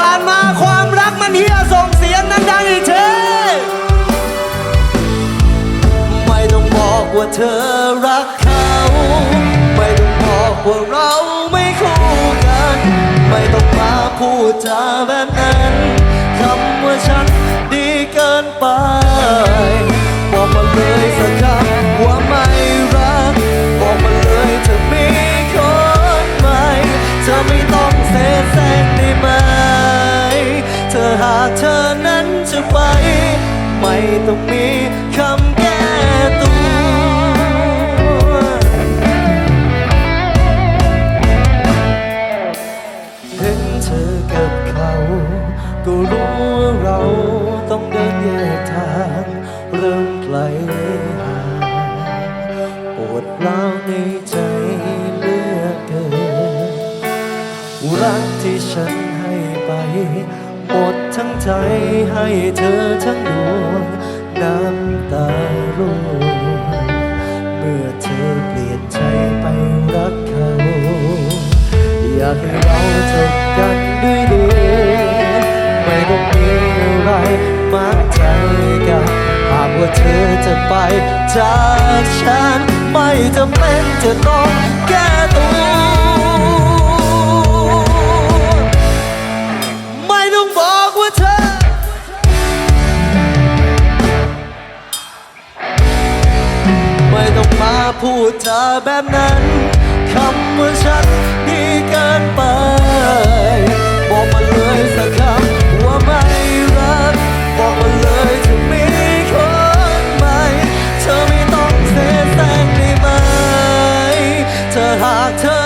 ผ่านมาความรักมันเฮียส่งเสียงนั้นดังอีกทีไม่ต้องบอกว่าเธอรักเขา ไม่ต้องบอกว่าเราไม่คู่กัน ไม่ต้องมาพูดจาแบบนั้นคำว่าฉันดีเกินไป บอกมาเลยสักคำ ไป ไม่ต้องมีคำแก้ตัวเห็นเธอกับเขา ก็รู้ว่าเราต้องเดินแยกทาง เริ่มไกลห่างปวดร้าวในใจเลือเกินรักที่ฉันให้ไป หมดทั้งใจให้เธอทั้งดวงน้ำตาร่วงเมื่อเธอเปลี่ยนใจไปรักเขา อยากให้เราจบกันด้วยดี ไม่ต้องมีอะไรมากใจกันหากว่าเธอจะไปจากฉันไม่จำเป็นจะต้องแก้ พูดจาแบบนั้น คำว่าฉันดีเกินไป บอกมาเลยสักคำว่าไม่รัก บอกมาเลยจะมีคนใหม่ เธอไม่ต้องเสียแซงได้ไหม เธอหากเธอ